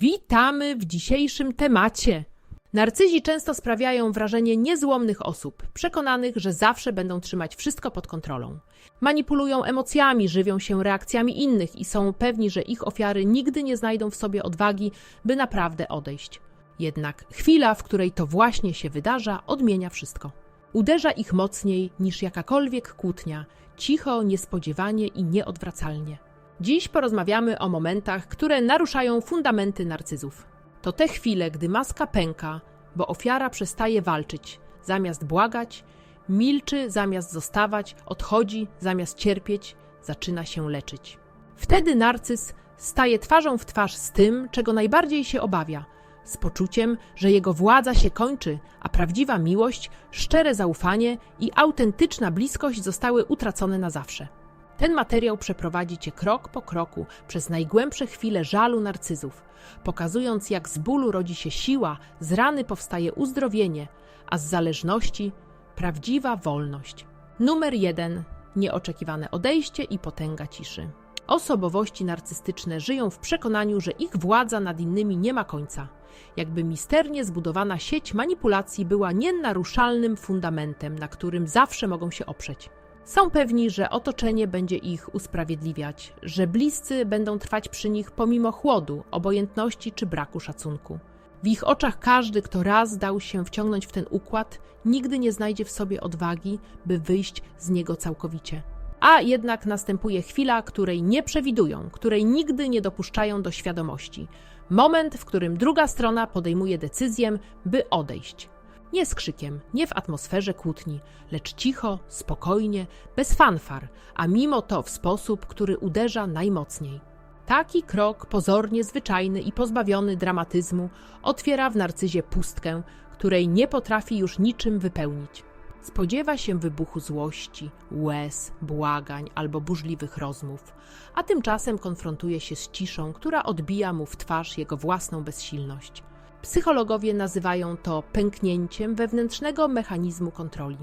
Witamy w dzisiejszym temacie. Narcyzi często sprawiają wrażenie niezłomnych osób, przekonanych, że zawsze będą trzymać wszystko pod kontrolą. Manipulują emocjami, żywią się reakcjami innych i są pewni, że ich ofiary nigdy nie znajdą w sobie odwagi, by naprawdę odejść. Jednak chwila, w której to właśnie się wydarza, odmienia wszystko. Uderza ich mocniej niż jakakolwiek kłótnia, cicho, niespodziewanie i nieodwracalnie. Dziś porozmawiamy o momentach, które naruszają fundamenty narcyzów. To te chwile, gdy maska pęka, bo ofiara przestaje walczyć, zamiast błagać, milczy zamiast zostawać, odchodzi zamiast cierpieć, zaczyna się leczyć. Wtedy narcyz staje twarzą w twarz z tym, czego najbardziej się obawia, z poczuciem, że jego władza się kończy, a prawdziwa miłość, szczere zaufanie i autentyczna bliskość zostały utracone na zawsze. Ten materiał przeprowadzi cię krok po kroku przez najgłębsze chwile żalu narcyzów, pokazując jak z bólu rodzi się siła, z rany powstaje uzdrowienie, a z zależności prawdziwa wolność. Numer jeden. Nieoczekiwane odejście i potęga ciszy. Osobowości narcystyczne żyją w przekonaniu, że ich władza nad innymi nie ma końca. Jakby misternie zbudowana sieć manipulacji była nienaruszalnym fundamentem, na którym zawsze mogą się oprzeć. Są pewni, że otoczenie będzie ich usprawiedliwiać, że bliscy będą trwać przy nich pomimo chłodu, obojętności czy braku szacunku. W ich oczach każdy, kto raz dał się wciągnąć w ten układ, nigdy nie znajdzie w sobie odwagi, by wyjść z niego całkowicie. A jednak następuje chwila, której nie przewidują, której nigdy nie dopuszczają do świadomości. Moment, w którym druga strona podejmuje decyzję, by odejść. Nie z krzykiem, nie w atmosferze kłótni, lecz cicho, spokojnie, bez fanfar, a mimo to w sposób, który uderza najmocniej. Taki krok, pozornie zwyczajny i pozbawiony dramatyzmu, otwiera w narcyzie pustkę, której nie potrafi już niczym wypełnić. Spodziewa się wybuchu złości, łez, błagań albo burzliwych rozmów, a tymczasem konfrontuje się z ciszą, która odbija mu w twarz jego własną bezsilność. Psychologowie nazywają to pęknięciem wewnętrznego mechanizmu kontroli,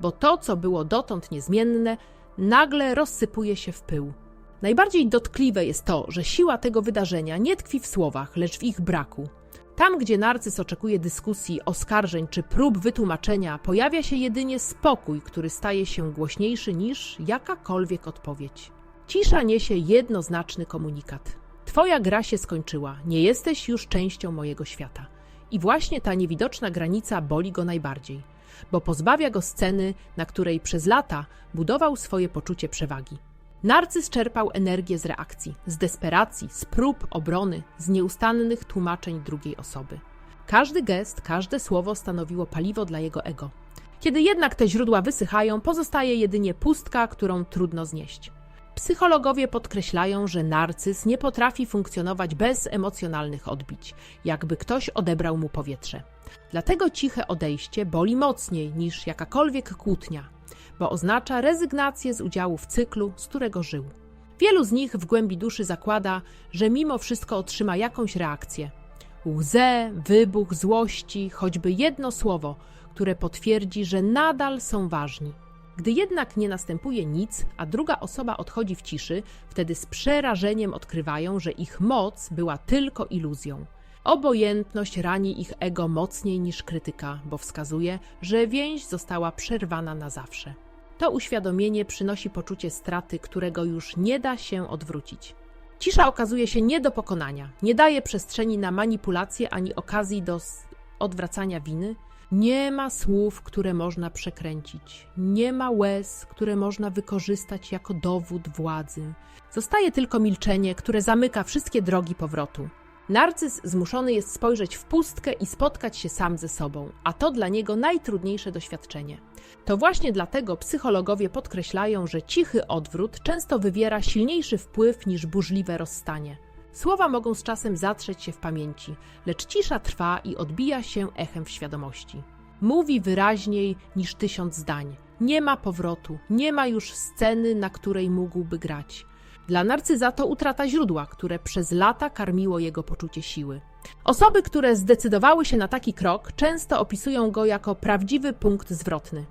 bo to, co było dotąd niezmienne, nagle rozsypuje się w pył. Najbardziej dotkliwe jest to, że siła tego wydarzenia nie tkwi w słowach, lecz w ich braku. Tam, gdzie narcyz oczekuje dyskusji, oskarżeń czy prób wytłumaczenia, pojawia się jedynie spokój, który staje się głośniejszy niż jakakolwiek odpowiedź. Cisza niesie jednoznaczny komunikat. Twoja gra się skończyła, nie jesteś już częścią mojego świata. I właśnie ta niewidoczna granica boli go najbardziej, bo pozbawia go sceny, na której przez lata budował swoje poczucie przewagi. Narcyz czerpał energię z reakcji, z desperacji, z prób obrony, z nieustannych tłumaczeń drugiej osoby. Każdy gest, każde słowo stanowiło paliwo dla jego ego. Kiedy jednak te źródła wysychają, pozostaje jedynie pustka, którą trudno znieść. Psychologowie podkreślają, że narcyz nie potrafi funkcjonować bez emocjonalnych odbić, jakby ktoś odebrał mu powietrze. Dlatego ciche odejście boli mocniej niż jakakolwiek kłótnia, bo oznacza rezygnację z udziału w cyklu, z którego żył. Wielu z nich w głębi duszy zakłada, że mimo wszystko otrzyma jakąś reakcję. Łzę, wybuch złości, choćby jedno słowo, które potwierdzi, że nadal są ważni. Gdy jednak nie następuje nic, a druga osoba odchodzi w ciszy, wtedy z przerażeniem odkrywają, że ich moc była tylko iluzją. Obojętność rani ich ego mocniej niż krytyka, bo wskazuje, że więź została przerwana na zawsze. To uświadomienie przynosi poczucie straty, którego już nie da się odwrócić. Cisza okazuje się nie do pokonania, nie daje przestrzeni na manipulację ani okazji do odwracania winy, nie ma słów, które można przekręcić, nie ma łez, które można wykorzystać jako dowód władzy. Zostaje tylko milczenie, które zamyka wszystkie drogi powrotu. Narcyz zmuszony jest spojrzeć w pustkę i spotkać się sam ze sobą, a to dla niego najtrudniejsze doświadczenie. To właśnie dlatego psychologowie podkreślają, że cichy odwrót często wywiera silniejszy wpływ niż burzliwe rozstanie. Słowa mogą z czasem zatrzeć się w pamięci, lecz cisza trwa i odbija się echem w świadomości. Mówi wyraźniej niż tysiąc zdań. Nie ma powrotu, nie ma już sceny, na której mógłby grać. Dla narcyza to utrata źródła, które przez lata karmiło jego poczucie siły. Osoby, które zdecydowały się na taki krok, często opisują go jako prawdziwy punkt zwrotny.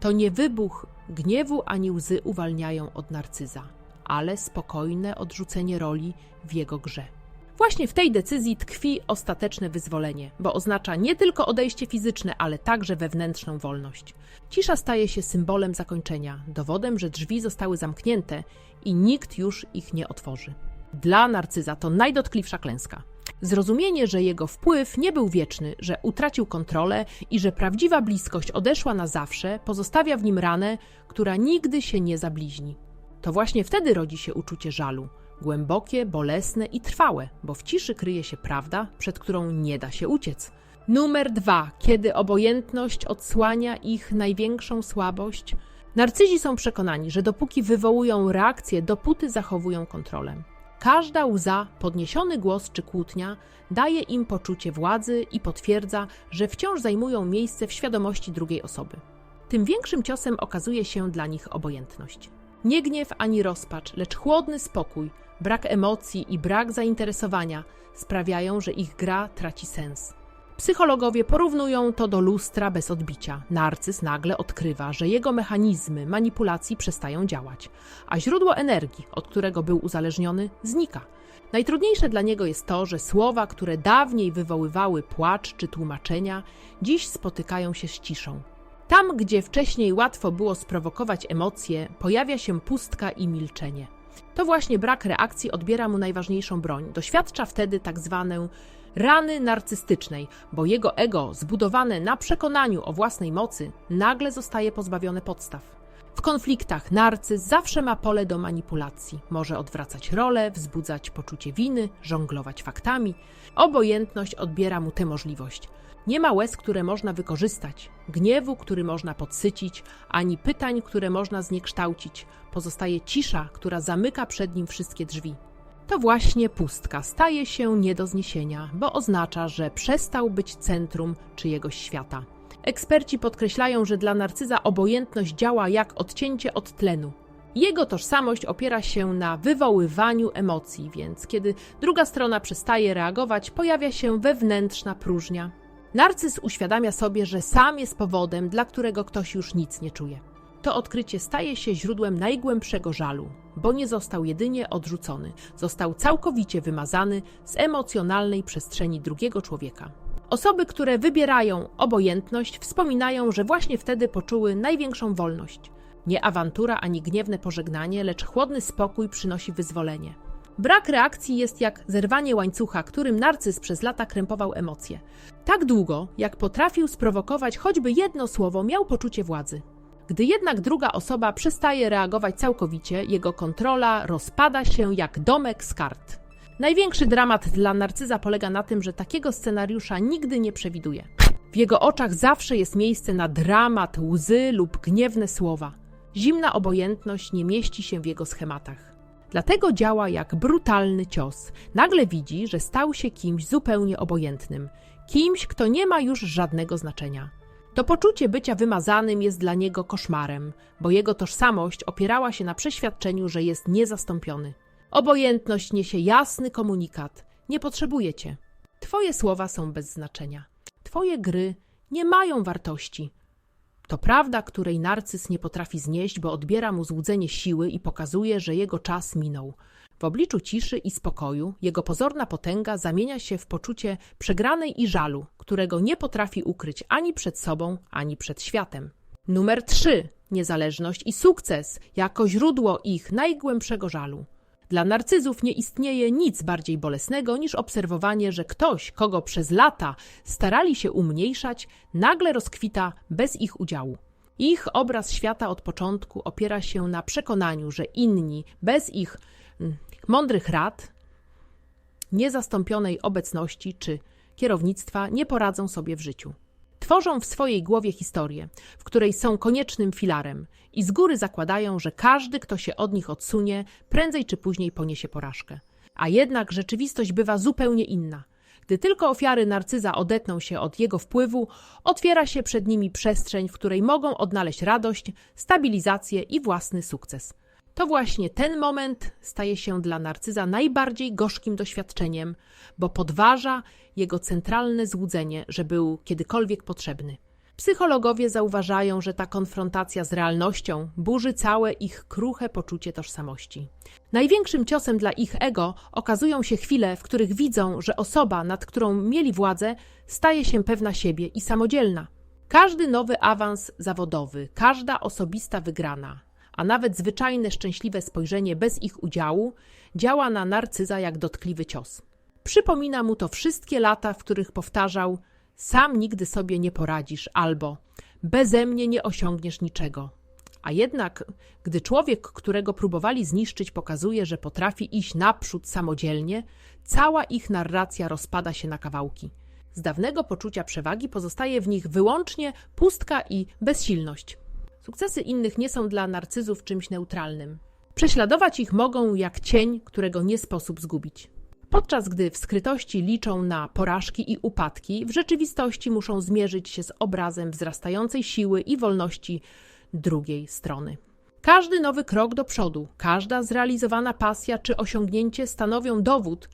To nie wybuch gniewu ani łzy uwalniają od narcyza ale spokojne odrzucenie roli w jego grze. Właśnie w tej decyzji tkwi ostateczne wyzwolenie, bo oznacza nie tylko odejście fizyczne, ale także wewnętrzną wolność. Cisza staje się symbolem zakończenia, dowodem, że drzwi zostały zamknięte i nikt już ich nie otworzy. Dla narcyza to najdotkliwsza klęska. Zrozumienie, że jego wpływ nie był wieczny, że utracił kontrolę i że prawdziwa bliskość odeszła na zawsze, pozostawia w nim ranę, która nigdy się nie zabliźni. To właśnie wtedy rodzi się uczucie żalu, głębokie, bolesne i trwałe, bo w ciszy kryje się prawda, przed którą nie da się uciec. Numer dwa, kiedy obojętność odsłania ich największą słabość. Narcyzi są przekonani, że dopóki wywołują reakcję, dopóty zachowują kontrolę. Każda łza, podniesiony głos czy kłótnia daje im poczucie władzy i potwierdza, że wciąż zajmują miejsce w świadomości drugiej osoby. Tym większym ciosem okazuje się dla nich obojętność. Nie gniew ani rozpacz, lecz chłodny spokój, brak emocji i brak zainteresowania sprawiają, że ich gra traci sens. Psychologowie porównują to do lustra bez odbicia. Narcyz nagle odkrywa, że jego mechanizmy manipulacji przestają działać, a źródło energii, od którego był uzależniony, znika. Najtrudniejsze dla niego jest to, że słowa, które dawniej wywoływały płacz czy tłumaczenia, dziś spotykają się z ciszą. Tam, gdzie wcześniej łatwo było sprowokować emocje, pojawia się pustka i milczenie. To właśnie brak reakcji odbiera mu najważniejszą broń. Doświadcza wtedy tak zwaną rany narcystycznej, bo jego ego, zbudowane na przekonaniu o własnej mocy, nagle zostaje pozbawione podstaw. W konfliktach narcyz zawsze ma pole do manipulacji. Może odwracać rolę, wzbudzać poczucie winy, żonglować faktami. Obojętność odbiera mu tę możliwość. Nie ma łez, które można wykorzystać, gniewu, który można podsycić, ani pytań, które można zniekształcić. Pozostaje cisza, która zamyka przed nim wszystkie drzwi. To właśnie pustka staje się nie do zniesienia, bo oznacza, że przestał być centrum czyjegoś świata. Eksperci podkreślają, że dla narcyza obojętność działa jak odcięcie od tlenu. Jego tożsamość opiera się na wywoływaniu emocji, więc kiedy druga strona przestaje reagować, pojawia się wewnętrzna próżnia. Narcyz uświadamia sobie, że sam jest powodem, dla którego ktoś już nic nie czuje. To odkrycie staje się źródłem najgłębszego żalu, bo nie został jedynie odrzucony, został całkowicie wymazany z emocjonalnej przestrzeni drugiego człowieka. Osoby, które wybierają obojętność, wspominają, że właśnie wtedy poczuły największą wolność. Nie awantura ani gniewne pożegnanie, lecz chłodny spokój przynosi wyzwolenie. Brak reakcji jest jak zerwanie łańcucha, którym narcyz przez lata krępował emocje. Tak długo, jak potrafił sprowokować choćby jedno słowo, miał poczucie władzy. Gdy jednak druga osoba przestaje reagować całkowicie, jego kontrola rozpada się jak domek z kart. Największy dramat dla narcyza polega na tym, że takiego scenariusza nigdy nie przewiduje. W jego oczach zawsze jest miejsce na dramat, łzy lub gniewne słowa. Zimna obojętność nie mieści się w jego schematach. Dlatego działa jak brutalny cios. Nagle widzi, że stał się kimś zupełnie obojętnym, kimś, kto nie ma już żadnego znaczenia. To poczucie bycia wymazanym jest dla niego koszmarem, bo jego tożsamość opierała się na przeświadczeniu, że jest niezastąpiony. Obojętność niesie jasny komunikat: nie potrzebuję cię. Twoje słowa są bez znaczenia. Twoje gry nie mają wartości. To prawda, której narcyz nie potrafi znieść, bo odbiera mu złudzenie siły i pokazuje, że jego czas minął. W obliczu ciszy i spokoju jego pozorna potęga zamienia się w poczucie przegranej i żalu, którego nie potrafi ukryć ani przed sobą, ani przed światem. Numer 3. Niezależność i sukces jako źródło ich najgłębszego żalu. Dla narcyzów nie istnieje nic bardziej bolesnego niż obserwowanie, że ktoś, kogo przez lata starali się umniejszać, nagle rozkwita bez ich udziału. Ich obraz świata od początku opiera się na przekonaniu, że inni, bez ich mm, mądrych rad, niezastąpionej obecności czy kierownictwa, nie poradzą sobie w życiu. Tworzą w swojej głowie historię, w której są koniecznym filarem i z góry zakładają, że każdy, kto się od nich odsunie, prędzej czy później poniesie porażkę. A jednak rzeczywistość bywa zupełnie inna. Gdy tylko ofiary narcyza odetną się od jego wpływu, otwiera się przed nimi przestrzeń, w której mogą odnaleźć radość, stabilizację i własny sukces. To właśnie ten moment staje się dla narcyza najbardziej gorzkim doświadczeniem, bo podważa jego centralne złudzenie, że był kiedykolwiek potrzebny. Psychologowie zauważają, że ta konfrontacja z realnością burzy całe ich kruche poczucie tożsamości. Największym ciosem dla ich ego okazują się chwile, w których widzą, że osoba, nad którą mieli władzę, staje się pewna siebie i samodzielna. Każdy nowy awans zawodowy, każda osobista wygrana, a nawet zwyczajne szczęśliwe spojrzenie bez ich udziału działa na narcyza jak dotkliwy cios. Przypomina mu to wszystkie lata, w których powtarzał: Sam nigdy sobie nie poradzisz, albo beze mnie nie osiągniesz niczego. A jednak, gdy człowiek, którego próbowali zniszczyć, pokazuje, że potrafi iść naprzód samodzielnie, cała ich narracja rozpada się na kawałki. Z dawnego poczucia przewagi pozostaje w nich wyłącznie pustka i bezsilność. Sukcesy innych nie są dla narcyzów czymś neutralnym. Prześladować ich mogą jak cień, którego nie sposób zgubić. Podczas gdy w skrytości liczą na porażki i upadki, w rzeczywistości muszą zmierzyć się z obrazem wzrastającej siły i wolności drugiej strony. Każdy nowy krok do przodu, każda zrealizowana pasja czy osiągnięcie stanowią dowód,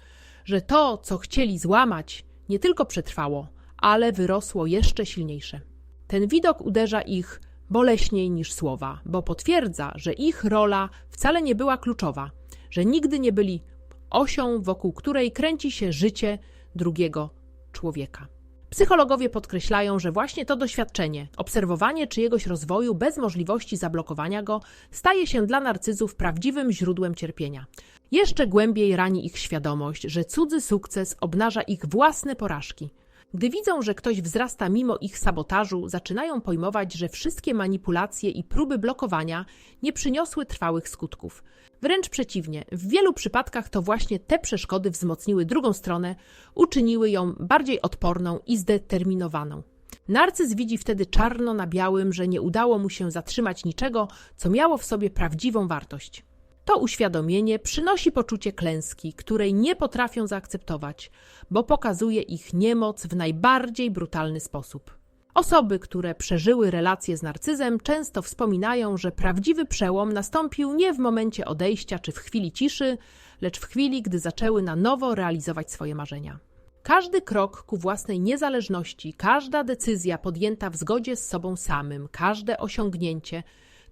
że to, co chcieli złamać, nie tylko przetrwało, ale wyrosło jeszcze silniejsze. Ten widok uderza ich boleśniej niż słowa, bo potwierdza, że ich rola wcale nie była kluczowa, że nigdy nie byli osią, wokół której kręci się życie drugiego człowieka. Psychologowie podkreślają, że właśnie to doświadczenie, obserwowanie czyjegoś rozwoju bez możliwości zablokowania go, staje się dla narcyzów prawdziwym źródłem cierpienia. Jeszcze głębiej rani ich świadomość, że cudzy sukces obnaża ich własne porażki. Gdy widzą, że ktoś wzrasta mimo ich sabotażu, zaczynają pojmować, że wszystkie manipulacje i próby blokowania nie przyniosły trwałych skutków. Wręcz przeciwnie, w wielu przypadkach to właśnie te przeszkody wzmocniły drugą stronę, uczyniły ją bardziej odporną i zdeterminowaną. Narcyz widzi wtedy czarno na białym, że nie udało mu się zatrzymać niczego, co miało w sobie prawdziwą wartość. To uświadomienie przynosi poczucie klęski, której nie potrafią zaakceptować, bo pokazuje ich niemoc w najbardziej brutalny sposób. Osoby, które przeżyły relacje z narcyzem, często wspominają, że prawdziwy przełom nastąpił nie w momencie odejścia czy w chwili ciszy, lecz w chwili, gdy zaczęły na nowo realizować swoje marzenia. Każdy krok ku własnej niezależności, każda decyzja podjęta w zgodzie z sobą samym, każde osiągnięcie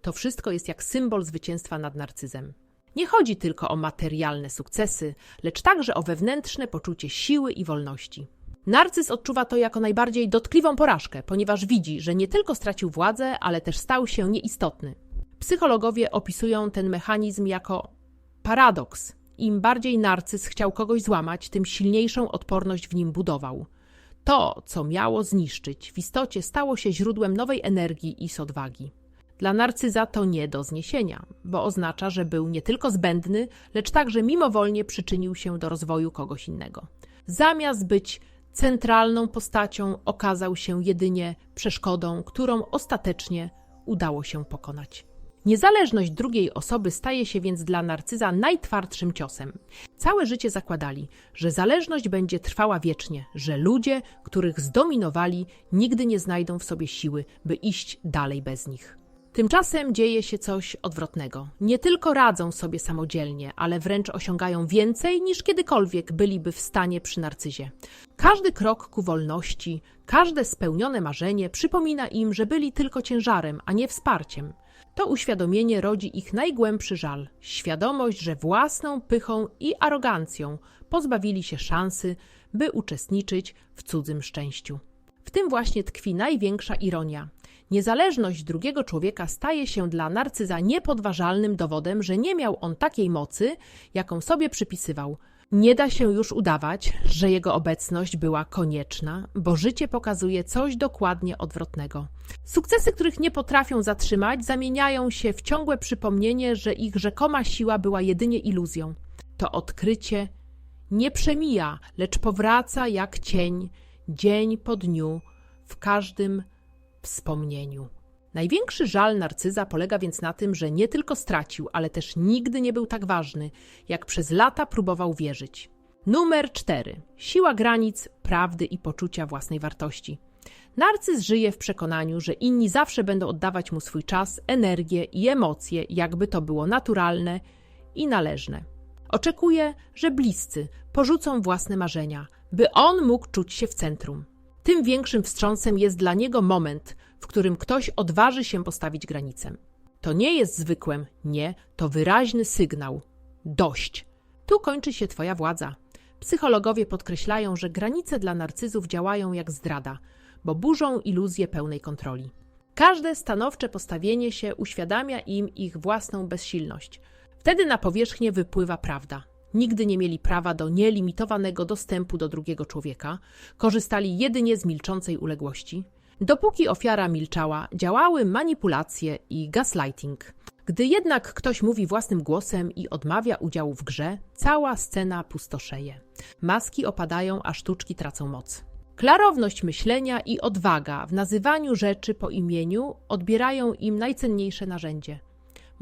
to wszystko jest jak symbol zwycięstwa nad narcyzem. Nie chodzi tylko o materialne sukcesy, lecz także o wewnętrzne poczucie siły i wolności. Narcyz odczuwa to jako najbardziej dotkliwą porażkę, ponieważ widzi, że nie tylko stracił władzę, ale też stał się nieistotny. Psychologowie opisują ten mechanizm jako paradoks. Im bardziej narcyz chciał kogoś złamać, tym silniejszą odporność w nim budował. To, co miało zniszczyć, w istocie stało się źródłem nowej energii i odwagi. Dla narcyza to nie do zniesienia, bo oznacza, że był nie tylko zbędny, lecz także mimowolnie przyczynił się do rozwoju kogoś innego. Zamiast być centralną postacią, okazał się jedynie przeszkodą, którą ostatecznie udało się pokonać. Niezależność drugiej osoby staje się więc dla narcyza najtwardszym ciosem. Całe życie zakładali, że zależność będzie trwała wiecznie, że ludzie, których zdominowali, nigdy nie znajdą w sobie siły, by iść dalej bez nich. Tymczasem dzieje się coś odwrotnego. Nie tylko radzą sobie samodzielnie, ale wręcz osiągają więcej niż kiedykolwiek byliby w stanie przy narcyzie. Każdy krok ku wolności, każde spełnione marzenie przypomina im, że byli tylko ciężarem, a nie wsparciem. To uświadomienie rodzi ich najgłębszy żal, świadomość, że własną pychą i arogancją pozbawili się szansy, by uczestniczyć w cudzym szczęściu. W tym właśnie tkwi największa ironia. Niezależność drugiego człowieka staje się dla narcyza niepodważalnym dowodem, że nie miał on takiej mocy, jaką sobie przypisywał. Nie da się już udawać, że jego obecność była konieczna, bo życie pokazuje coś dokładnie odwrotnego. Sukcesy, których nie potrafią zatrzymać, zamieniają się w ciągłe przypomnienie, że ich rzekoma siła była jedynie iluzją. To odkrycie nie przemija, lecz powraca jak cień, dzień po dniu, w każdym wspomnieniu. Największy żal narcyza polega więc na tym, że nie tylko stracił, ale też nigdy nie był tak ważny, jak przez lata próbował wierzyć. Numer 4. Siła granic, prawdy i poczucia własnej wartości. Narcyz żyje w przekonaniu, że inni zawsze będą oddawać mu swój czas, energię i emocje, jakby to było naturalne i należne. Oczekuje, że bliscy porzucą własne marzenia, by on mógł czuć się w centrum. Tym większym wstrząsem jest dla niego moment, w którym ktoś odważy się postawić granicę. To nie jest zwykłym nie, to wyraźny sygnał. Dość. Tu kończy się Twoja władza. Psychologowie podkreślają, że granice dla narcyzów działają jak zdrada, bo burzą iluzję pełnej kontroli. Każde stanowcze postawienie się uświadamia im ich własną bezsilność. Wtedy na powierzchnię wypływa prawda. Nigdy nie mieli prawa do nielimitowanego dostępu do drugiego człowieka, korzystali jedynie z milczącej uległości. Dopóki ofiara milczała, działały manipulacje i gaslighting. Gdy jednak ktoś mówi własnym głosem i odmawia udziału w grze, cała scena pustoszeje. Maski opadają, a sztuczki tracą moc. Klarowność myślenia i odwaga w nazywaniu rzeczy po imieniu odbierają im najcenniejsze narzędzie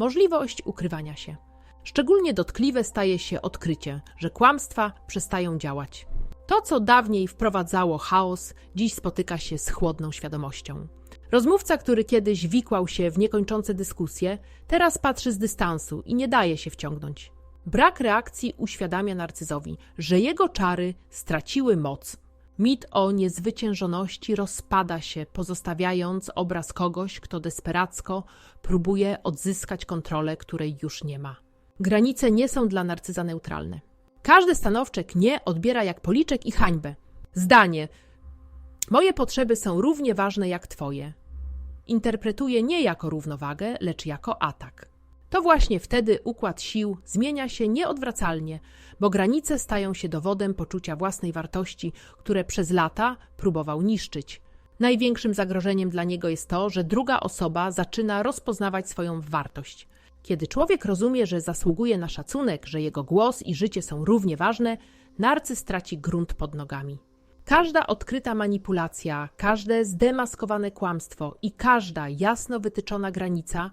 możliwość ukrywania się. Szczególnie dotkliwe staje się odkrycie, że kłamstwa przestają działać. To, co dawniej wprowadzało chaos, dziś spotyka się z chłodną świadomością. Rozmówca, który kiedyś wikłał się w niekończące dyskusje, teraz patrzy z dystansu i nie daje się wciągnąć. Brak reakcji uświadamia narcyzowi, że jego czary straciły moc. Mit o niezwyciężoności rozpada się, pozostawiając obraz kogoś, kto desperacko próbuje odzyskać kontrolę, której już nie ma. Granice nie są dla narcyza neutralne. Każdy stanowczek nie odbiera jak policzek i hańbę. Zdanie: Moje potrzeby są równie ważne jak Twoje. Interpretuje nie jako równowagę, lecz jako atak. To właśnie wtedy układ sił zmienia się nieodwracalnie, bo granice stają się dowodem poczucia własnej wartości, które przez lata próbował niszczyć. Największym zagrożeniem dla niego jest to, że druga osoba zaczyna rozpoznawać swoją wartość. Kiedy człowiek rozumie, że zasługuje na szacunek, że jego głos i życie są równie ważne, narcyz traci grunt pod nogami. Każda odkryta manipulacja, każde zdemaskowane kłamstwo i każda jasno wytyczona granica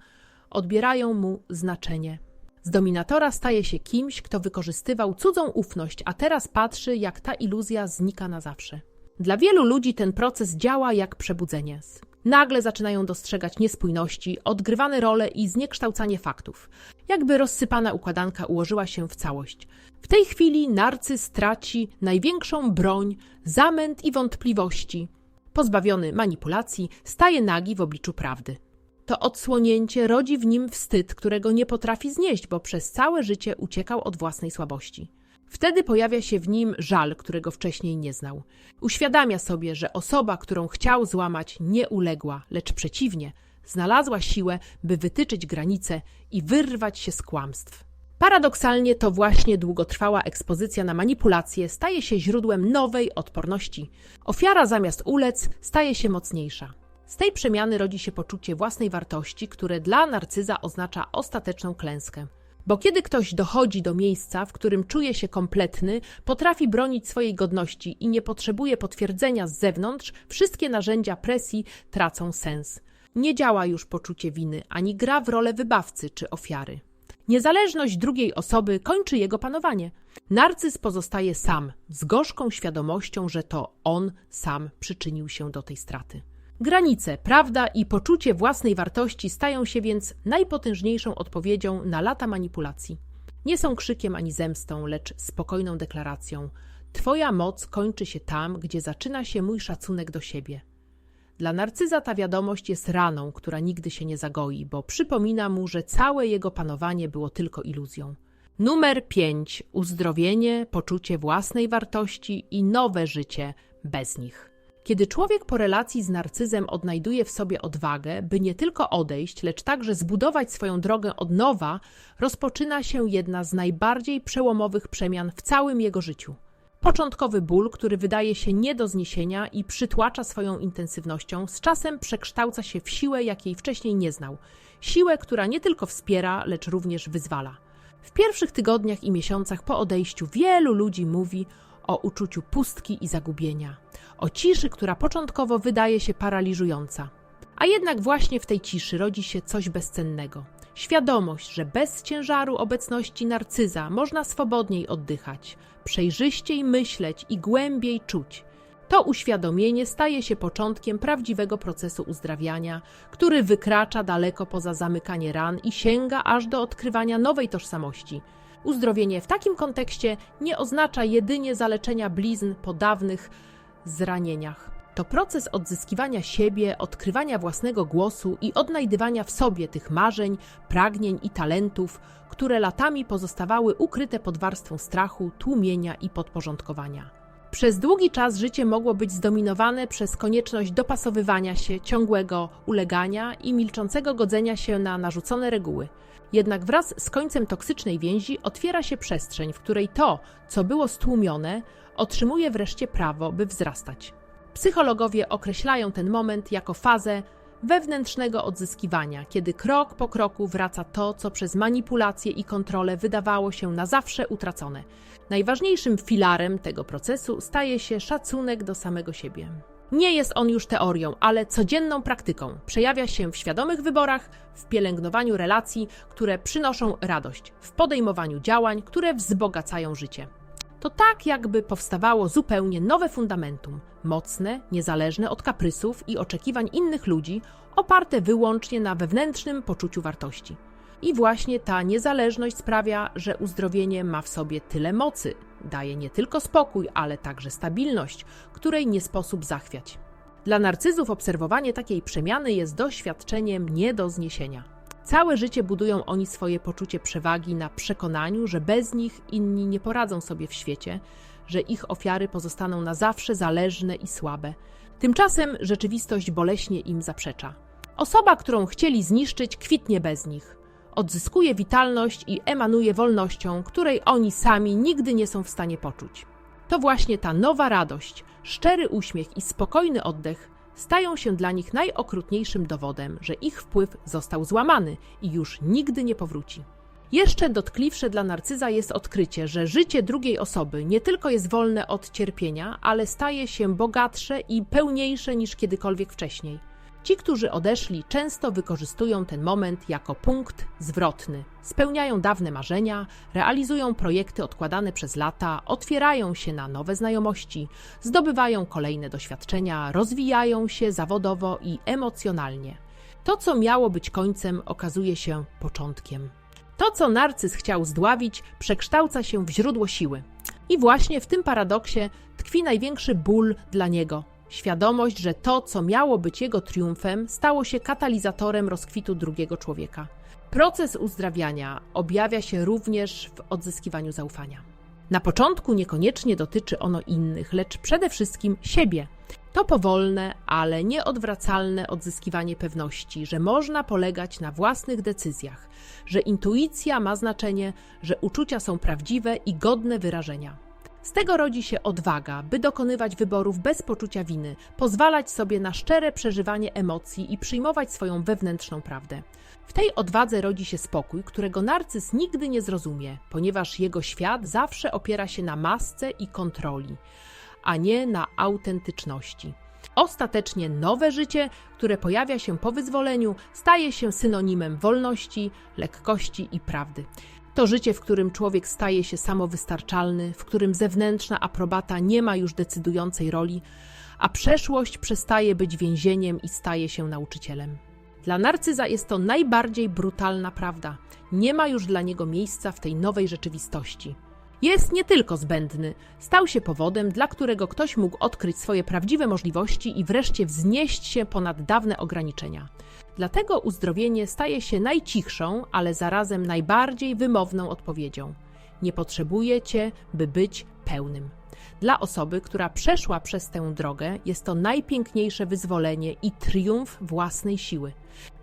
odbierają mu znaczenie. Z dominatora staje się kimś, kto wykorzystywał cudzą ufność, a teraz patrzy, jak ta iluzja znika na zawsze. Dla wielu ludzi ten proces działa jak przebudzenie. Nagle zaczynają dostrzegać niespójności, odgrywane role i zniekształcanie faktów. Jakby rozsypana układanka ułożyła się w całość. W tej chwili narcyz traci największą broń, zamęt i wątpliwości. Pozbawiony manipulacji, staje nagi w obliczu prawdy. To odsłonięcie rodzi w nim wstyd, którego nie potrafi znieść, bo przez całe życie uciekał od własnej słabości. Wtedy pojawia się w nim żal, którego wcześniej nie znał. Uświadamia sobie, że osoba, którą chciał złamać, nie uległa, lecz przeciwnie, znalazła siłę, by wytyczyć granice i wyrwać się z kłamstw. Paradoksalnie to właśnie długotrwała ekspozycja na manipulacje staje się źródłem nowej odporności. Ofiara zamiast ulec staje się mocniejsza. Z tej przemiany rodzi się poczucie własnej wartości, które dla narcyza oznacza ostateczną klęskę. Bo kiedy ktoś dochodzi do miejsca, w którym czuje się kompletny, potrafi bronić swojej godności i nie potrzebuje potwierdzenia z zewnątrz, wszystkie narzędzia presji tracą sens. Nie działa już poczucie winy, ani gra w rolę wybawcy czy ofiary. Niezależność drugiej osoby kończy jego panowanie. Narcyz pozostaje sam, z gorzką świadomością, że to on sam przyczynił się do tej straty. Granice, prawda i poczucie własnej wartości stają się więc najpotężniejszą odpowiedzią na lata manipulacji. Nie są krzykiem ani zemstą, lecz spokojną deklaracją: Twoja moc kończy się tam, gdzie zaczyna się mój szacunek do siebie. Dla narcyza ta wiadomość jest raną, która nigdy się nie zagoi, bo przypomina mu, że całe jego panowanie było tylko iluzją. Numer 5. Uzdrowienie, poczucie własnej wartości i nowe życie bez nich. Kiedy człowiek po relacji z narcyzem odnajduje w sobie odwagę, by nie tylko odejść, lecz także zbudować swoją drogę od nowa, rozpoczyna się jedna z najbardziej przełomowych przemian w całym jego życiu. Początkowy ból, który wydaje się nie do zniesienia i przytłacza swoją intensywnością, z czasem przekształca się w siłę, jakiej wcześniej nie znał. Siłę, która nie tylko wspiera, lecz również wyzwala. W pierwszych tygodniach i miesiącach po odejściu wielu ludzi mówi o uczuciu pustki i zagubienia, o ciszy, która początkowo wydaje się paraliżująca. A jednak właśnie w tej ciszy rodzi się coś bezcennego. Świadomość, że bez ciężaru obecności narcyza można swobodniej oddychać, przejrzyściej myśleć i głębiej czuć. To uświadomienie staje się początkiem prawdziwego procesu uzdrawiania, który wykracza daleko poza zamykanie ran i sięga aż do odkrywania nowej tożsamości. Uzdrowienie w takim kontekście nie oznacza jedynie zaleczenia blizn po dawnych zranieniach. To proces odzyskiwania siebie, odkrywania własnego głosu i odnajdywania w sobie tych marzeń, pragnień i talentów, które latami pozostawały ukryte pod warstwą strachu, tłumienia i podporządkowania. Przez długi czas życie mogło być zdominowane przez konieczność dopasowywania się, ciągłego ulegania i milczącego godzenia się na narzucone reguły. Jednak wraz z końcem toksycznej więzi otwiera się przestrzeń, w której to, co było stłumione, otrzymuje wreszcie prawo, by wzrastać. Psychologowie określają ten moment jako fazę wewnętrznego odzyskiwania, kiedy krok po kroku wraca to, co przez manipulację i kontrolę wydawało się na zawsze utracone. Najważniejszym filarem tego procesu staje się szacunek do samego siebie. Nie jest on już teorią, ale codzienną praktyką. Przejawia się w świadomych wyborach, w pielęgnowaniu relacji, które przynoszą radość, w podejmowaniu działań, które wzbogacają życie. To tak, jakby powstawało zupełnie nowe fundamentum, mocne, niezależne od kaprysów i oczekiwań innych ludzi, oparte wyłącznie na wewnętrznym poczuciu wartości. I właśnie ta niezależność sprawia, że uzdrowienie ma w sobie tyle mocy, daje nie tylko spokój, ale także stabilność, której nie sposób zachwiać. Dla narcyzów obserwowanie takiej przemiany jest doświadczeniem nie do zniesienia. Całe życie budują oni swoje poczucie przewagi na przekonaniu, że bez nich inni nie poradzą sobie w świecie, że ich ofiary pozostaną na zawsze zależne i słabe. Tymczasem rzeczywistość boleśnie im zaprzecza. Osoba, którą chcieli zniszczyć, kwitnie bez nich. Odzyskuje witalność i emanuje wolnością, której oni sami nigdy nie są w stanie poczuć. To właśnie ta nowa radość, szczery uśmiech i spokojny oddech stają się dla nich najokrutniejszym dowodem, że ich wpływ został złamany i już nigdy nie powróci. Jeszcze dotkliwsze dla narcyza jest odkrycie, że życie drugiej osoby nie tylko jest wolne od cierpienia, ale staje się bogatsze i pełniejsze niż kiedykolwiek wcześniej. Ci, którzy odeszli, często wykorzystują ten moment jako punkt zwrotny. Spełniają dawne marzenia, realizują projekty odkładane przez lata, otwierają się na nowe znajomości, zdobywają kolejne doświadczenia, rozwijają się zawodowo i emocjonalnie. To, co miało być końcem, okazuje się początkiem. To, co narcyz chciał zdławić, przekształca się w źródło siły. I właśnie w tym paradoksie tkwi największy ból dla niego, Świadomość, że to, co miało być jego triumfem, stało się katalizatorem rozkwitu drugiego człowieka. Proces uzdrawiania objawia się również w odzyskiwaniu zaufania. Na początku niekoniecznie dotyczy ono innych, lecz przede wszystkim siebie. To powolne, ale nieodwracalne odzyskiwanie pewności, że można polegać na własnych decyzjach, że intuicja ma znaczenie, że uczucia są prawdziwe i godne wyrażenia. Z tego rodzi się odwaga, by dokonywać wyborów bez poczucia winy, pozwalać sobie na szczere przeżywanie emocji i przyjmować swoją wewnętrzną prawdę. W tej odwadze rodzi się spokój, którego narcyz nigdy nie zrozumie, ponieważ jego świat zawsze opiera się na masce i kontroli, a nie na autentyczności. Ostatecznie nowe życie, które pojawia się po wyzwoleniu, staje się synonimem wolności, lekkości i prawdy. To życie, w którym człowiek staje się samowystarczalny, w którym zewnętrzna aprobata nie ma już decydującej roli, a przeszłość przestaje być więzieniem i staje się nauczycielem. Dla narcyza jest to najbardziej brutalna prawda. Nie ma już dla niego miejsca w tej nowej rzeczywistości. Jest nie tylko zbędny, stał się powodem, dla którego ktoś mógł odkryć swoje prawdziwe możliwości i wreszcie wznieść się ponad dawne ograniczenia. Dlatego uzdrowienie staje się najcichszą, ale zarazem najbardziej wymowną odpowiedzią. Nie potrzebujecie, by być pełnym. Dla osoby, która przeszła przez tę drogę, jest to najpiękniejsze wyzwolenie i triumf własnej siły.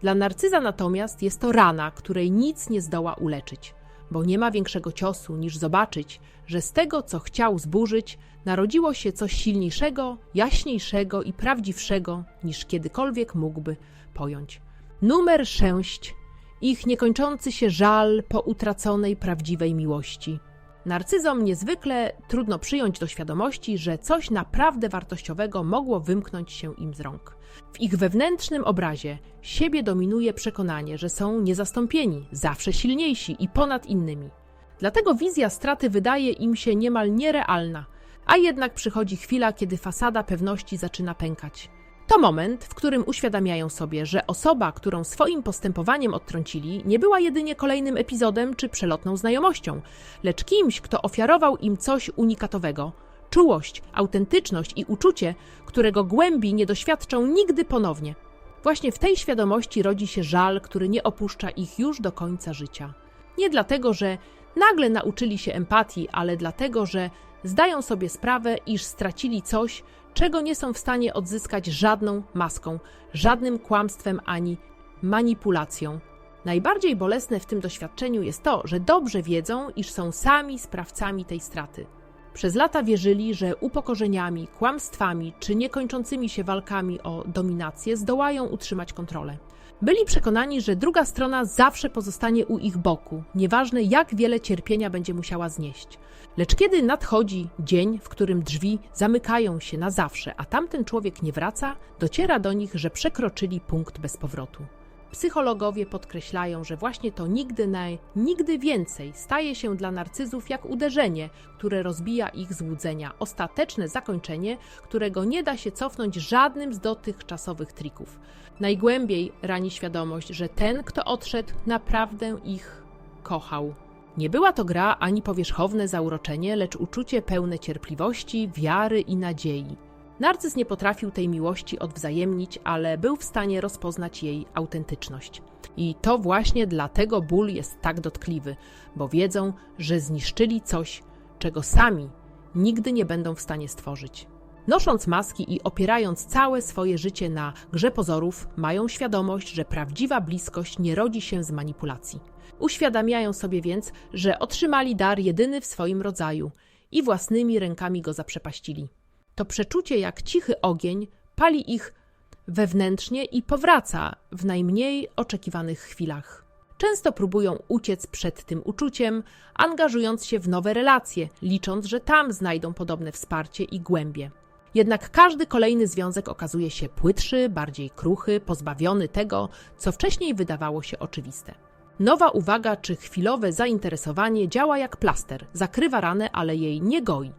Dla narcyza natomiast jest to rana, której nic nie zdoła uleczyć, bo nie ma większego ciosu niż zobaczyć, że z tego, co chciał zburzyć, narodziło się coś silniejszego, jaśniejszego i prawdziwszego niż kiedykolwiek mógłby pojąć. Numer sześć. Ich niekończący się żal po utraconej prawdziwej miłości. Narcyzom niezwykle trudno przyjąć do świadomości, że coś naprawdę wartościowego mogło wymknąć się im z rąk. W ich wewnętrznym obrazie siebie dominuje przekonanie, że są niezastąpieni, zawsze silniejsi i ponad innymi. Dlatego wizja straty wydaje im się niemal nierealna, a jednak przychodzi chwila, kiedy fasada pewności zaczyna pękać. To moment, w którym uświadamiają sobie, że osoba, którą swoim postępowaniem odtrącili, nie była jedynie kolejnym epizodem czy przelotną znajomością, lecz kimś, kto ofiarował im coś unikatowego, czułość, autentyczność i uczucie, którego głębi nie doświadczą nigdy ponownie. Właśnie w tej świadomości rodzi się żal, który nie opuszcza ich już do końca życia. Nie dlatego, że nagle nauczyli się empatii, ale dlatego, że zdają sobie sprawę, iż stracili coś, czego nie są w stanie odzyskać żadną maską, żadnym kłamstwem ani manipulacją. Najbardziej bolesne w tym doświadczeniu jest to, że dobrze wiedzą, iż są sami sprawcami tej straty. Przez lata wierzyli, że upokorzeniami, kłamstwami czy niekończącymi się walkami o dominację zdołają utrzymać kontrolę. Byli przekonani, że druga strona zawsze pozostanie u ich boku, nieważne jak wiele cierpienia będzie musiała znieść. Lecz kiedy nadchodzi dzień, w którym drzwi zamykają się na zawsze, a tamten człowiek nie wraca, dociera do nich, że przekroczyli punkt bez powrotu. Psychologowie podkreślają, że właśnie to nigdy na nigdy więcej staje się dla narcyzów jak uderzenie, które rozbija ich złudzenia, ostateczne zakończenie, którego nie da się cofnąć żadnym z dotychczasowych trików. Najgłębiej rani świadomość, że ten, kto odszedł, naprawdę ich kochał. Nie była to gra ani powierzchowne zauroczenie, lecz uczucie pełne cierpliwości, wiary i nadziei. Narcyz nie potrafił tej miłości odwzajemnić, ale był w stanie rozpoznać jej autentyczność. I to właśnie dlatego ból jest tak dotkliwy, bo wiedzą, że zniszczyli coś, czego sami nigdy nie będą w stanie stworzyć. Nosząc maski i opierając całe swoje życie na grze pozorów, mają świadomość, że prawdziwa bliskość nie rodzi się z manipulacji. Uświadamiają sobie więc, że otrzymali dar jedyny w swoim rodzaju i własnymi rękami go zaprzepaścili. To przeczucie jak cichy ogień pali ich wewnętrznie i powraca w najmniej oczekiwanych chwilach. Często próbują uciec przed tym uczuciem, angażując się w nowe relacje, licząc, że tam znajdą podobne wsparcie i głębie. Jednak każdy kolejny związek okazuje się płytszy, bardziej kruchy, pozbawiony tego, co wcześniej wydawało się oczywiste. Nowa uwaga czy chwilowe zainteresowanie działa jak plaster, zakrywa ranę, ale jej nie goi.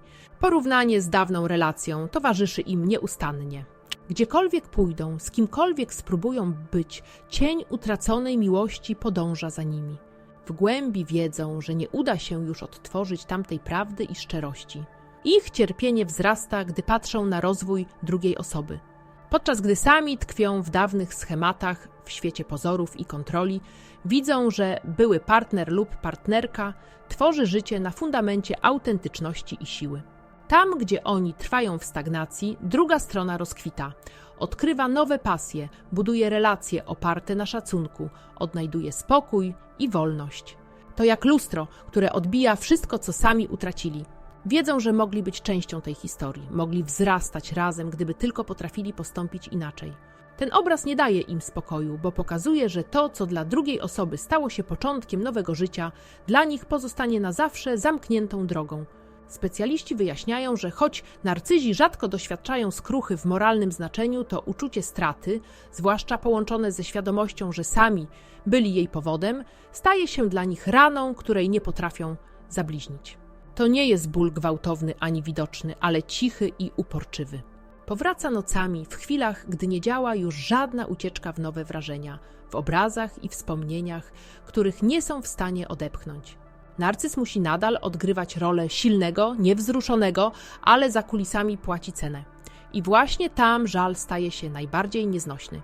Porównanie z dawną relacją towarzyszy im nieustannie. Gdziekolwiek pójdą, z kimkolwiek spróbują być, cień utraconej miłości podąża za nimi. W głębi wiedzą, że nie uda się już odtworzyć tamtej prawdy i szczerości. Ich cierpienie wzrasta, gdy patrzą na rozwój drugiej osoby. Podczas gdy sami tkwią w dawnych schematach, w świecie pozorów i kontroli, widzą, że były partner lub partnerka tworzy życie na fundamencie autentyczności i siły. Tam, gdzie oni trwają w stagnacji, druga strona rozkwita. Odkrywa nowe pasje, buduje relacje oparte na szacunku, odnajduje spokój i wolność. To jak lustro, które odbija wszystko, co sami utracili. Wiedzą, że mogli być częścią tej historii, mogli wzrastać razem, gdyby tylko potrafili postąpić inaczej. Ten obraz nie daje im spokoju, bo pokazuje, że to, co dla drugiej osoby stało się początkiem nowego życia, dla nich pozostanie na zawsze zamkniętą drogą. Specjaliści wyjaśniają, że choć narcyzi rzadko doświadczają skruchy w moralnym znaczeniu, to uczucie straty, zwłaszcza połączone ze świadomością, że sami byli jej powodem, staje się dla nich raną, której nie potrafią zabliźnić. To nie jest ból gwałtowny ani widoczny, ale cichy i uporczywy. Powraca nocami, w chwilach, gdy nie działa już żadna ucieczka w nowe wrażenia, w obrazach i wspomnieniach, których nie są w stanie odepchnąć. Narcyz musi nadal odgrywać rolę silnego, niewzruszonego, ale za kulisami płaci cenę. I właśnie tam żal staje się najbardziej nieznośny.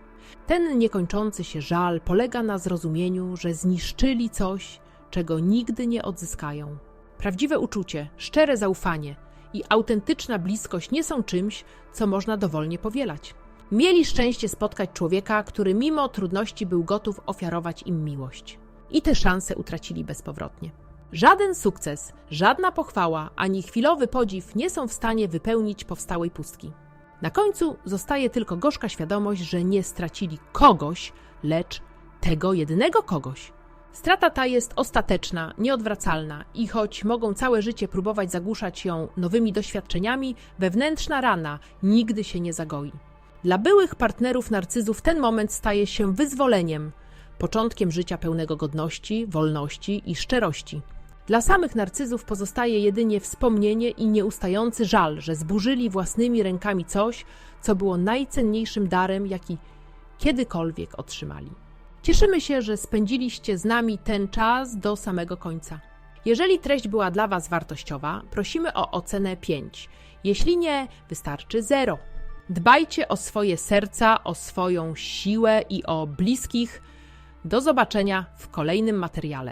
Ten niekończący się żal polega na zrozumieniu, że zniszczyli coś, czego nigdy nie odzyskają. Prawdziwe uczucie, szczere zaufanie i autentyczna bliskość nie są czymś, co można dowolnie powielać. Mieli szczęście spotkać człowieka, który mimo trudności był gotów ofiarować im miłość. I te szanse utracili bezpowrotnie. Żaden sukces, żadna pochwała ani chwilowy podziw nie są w stanie wypełnić powstałej pustki. Na końcu zostaje tylko gorzka świadomość, że nie stracili kogoś, lecz tego jedynego kogoś. Strata ta jest ostateczna, nieodwracalna i choć mogą całe życie próbować zagłuszać ją nowymi doświadczeniami, wewnętrzna rana nigdy się nie zagoi. Dla byłych partnerów narcyzów ten moment staje się wyzwoleniem, początkiem życia pełnego godności, wolności i szczerości. Dla samych narcyzów pozostaje jedynie wspomnienie i nieustający żal, że zburzyli własnymi rękami coś, co było najcenniejszym darem, jaki kiedykolwiek otrzymali. Cieszymy się, że spędziliście z nami ten czas do samego końca. Jeżeli treść była dla Was wartościowa, prosimy o ocenę 5. Jeśli nie, wystarczy 0. Dbajcie o swoje serca, o swoją siłę i o bliskich. Do zobaczenia w kolejnym materiale.